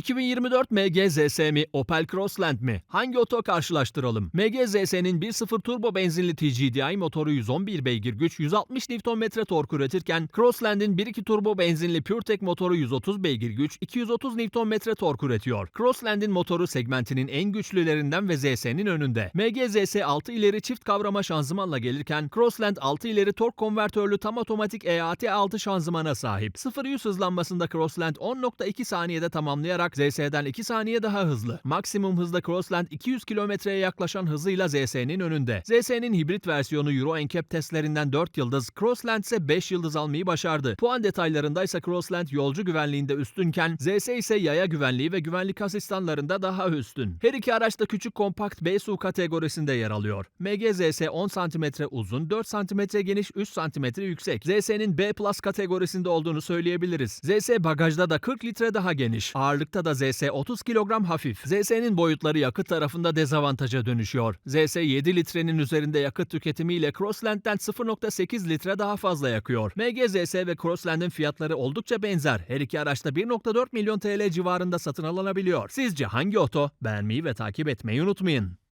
2024 MG ZS mi, Opel Crossland mi? Hangi oto karşılaştıralım? MG ZS'nin 1.0 turbo benzinli TGDI motoru 111 beygir güç, 160 Nm tork üretirken Crossland'in 1.2 turbo benzinli PureTech motoru 130 beygir güç, 230 Nm tork üretiyor. Crossland'in motoru segmentinin en güçlülerinden ve ZS'nin önünde. MG ZS 6 ileri çift kavrama şanzımanla gelirken Crossland 6 ileri tork konvertörlü tam otomatik E EAT6 şanzımana sahip. 0-100 hızlanmasında Crossland 10.2 saniyede tamamlayarak ZS'den 2 saniye daha hızlı. Maksimum hızda Crossland 200 kilometreye yaklaşan hızıyla ZS'nin önünde. ZS'nin hibrit versiyonu Euro NCAP testlerinden 4 yıldız, Crossland ise 5 yıldız almayı başardı. Puan detaylarında ise Crossland yolcu güvenliğinde üstünken ZS ise yaya güvenliği ve güvenlik asistanlarında daha üstün. Her iki araç da küçük kompakt B SUV kategorisinde yer alıyor. MG ZS 10 cm uzun, 4 cm geniş, 3 cm yüksek. ZS'nin B Plus kategorisinde olduğunu söyleyebiliriz. ZS bagajda da 40 litre daha geniş. Ağırlıkta da ZS 30 kilogram hafif. ZS'nin boyutları yakıt tarafında dezavantaja dönüşüyor. ZS 7 litrenin üzerinde yakıt tüketimiyle Crossland'den 0.8 litre daha fazla yakıyor. MG ZS ve Crossland'in fiyatları oldukça benzer. Her iki araçta 1.4 milyon TL civarında satın alınabiliyor. Sizce hangi oto? Beğenmeyi ve takip etmeyi unutmayın.